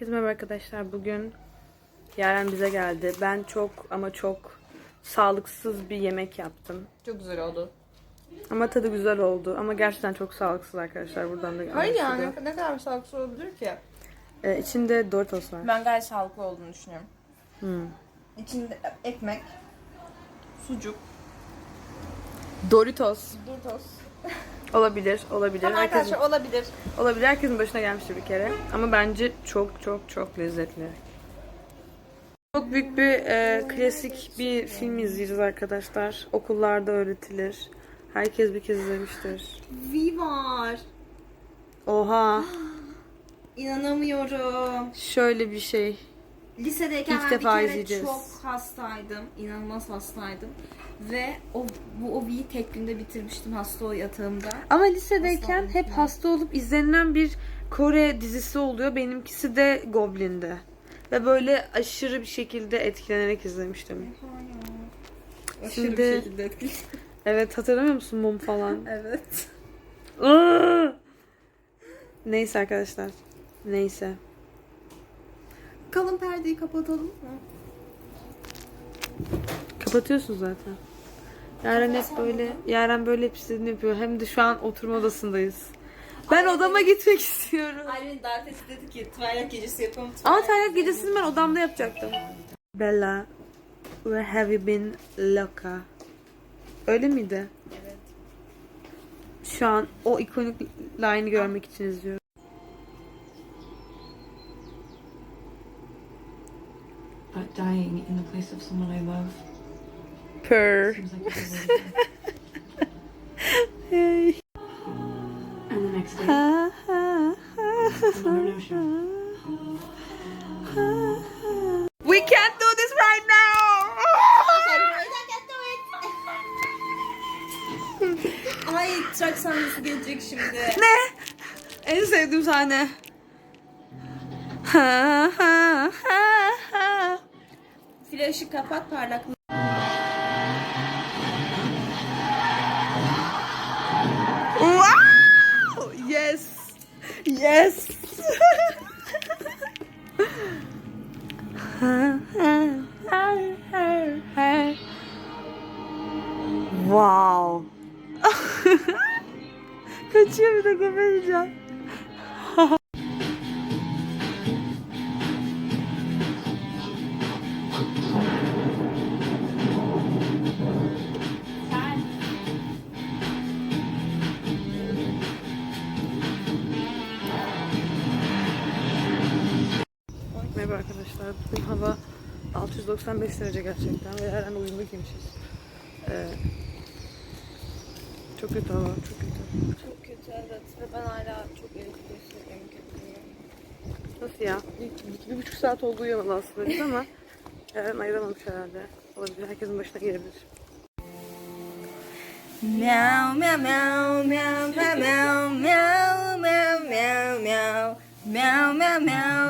Herkese merhaba arkadaşlar. Bugün Yaren bize geldi. Ben çok ama çok sağlıksız bir yemek yaptım. Çok güzel oldu. Ama tadı güzel oldu. Ama gerçekten çok sağlıksız arkadaşlar. Buradan da Hayır yani anlaşılıyor. ne, kadar sağlıklı olabilir ki? Ee, içinde Doritos var. Ben gayet sağlıklı olduğunu düşünüyorum. Hmm. İçinde ekmek, sucuk, Doritos. Doritos. Olabilir, olabilir. Tamam Herkesin, arkadaşlar olabilir. olabilir. Herkesin başına gelmiştir bir kere. Ama bence çok çok çok lezzetli. Çok büyük bir e, klasik bir film izleyeceğiz arkadaşlar. Okullarda öğretilir. Herkes bir kez izlemiştir. V var. Oha. İnanamıyorum. Şöyle bir şey. Lisedeyken İlk ben defa bir kere izleyeceğiz. çok hastaydım. İnanılmaz hastaydım. Ve o, bu o V'yi tek günde bitirmiştim hasta o yatağımda. Ama lisedeyken Hasta hep hasta olup izlenilen bir Kore dizisi oluyor. Benimkisi de Goblin'de. Ve böyle aşırı bir şekilde etkilenerek izlemiştim. Aşırı Şimdi- bir şekilde etkili. Evet hatırlamıyor musun mum falan? Evet. Iıı! Neyse arkadaşlar. Neyse. Kalın perdeyi kapatalım mı? Kapatıyorsun zaten. Yaren hep böyle, Yaren böyle hep istediğini yapıyor. Hem de şu an oturma odasındayız. Ben odama gitmek istiyorum. Ailemin davetesi dedi ki Twilight gecesi yapalım. Ama Twilight gecesini ben odamda yapacaktım. Bella, where have you been loca? Öyle miydi? Evet. Şu an o ikonik line'ı görmek için izliyorum. Dying in the place of someone I love Purr. seems like it's a way to go. And the next day, another notion. We can't do this right now. Ay trak sahnesi gelecek şimdi. ne? En sevdiğim sahne. Ha, ha, ha, ha. Flaşı kapat parlaklığı. Wow! Yes. Yes. wow. Kaçıyor bir de gebereceğim. Merhaba arkadaşlar. Bugün hava 695 derece gerçekten ve her an uyumlu giymişiz. Ee, çok kötü hava, çok kötü. Çok kötü evet ve ben hala çok elektrik hissediyorum kendimi. Nasıl ya? Bir, bir buçuk saat oldu uyuyamadı aslında biz ama her an ayıramamış herhalde. Olabilir, herkesin başına gelebilir. Meow meow meow meow meow meow meow meow meow meow meow meow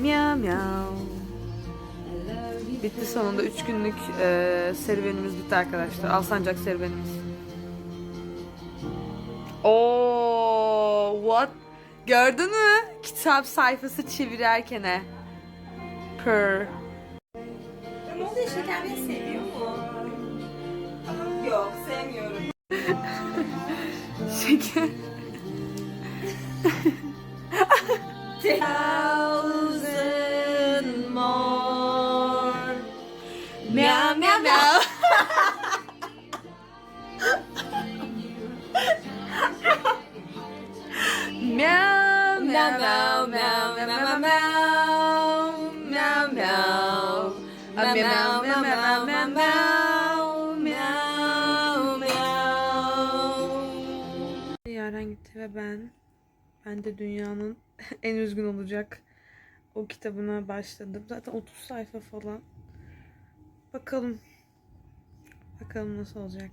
meow meow Bitti sonunda 3 günlük e, serüvenimiz bitti arkadaşlar. Alsancak serüvenimiz. Oo, what? Gördün mü? Kitap sayfası çevirerken. Purr. Ne oluyor şeker beni seviyor mu? Yok sevmiyorum. Şeker. Thousand meow, meow. Yaren gitti ve ben, ben de dünyanın en üzgün olacak o kitabına başladım. Zaten 30 sayfa falan. Bakalım. Bakalım nasıl olacak.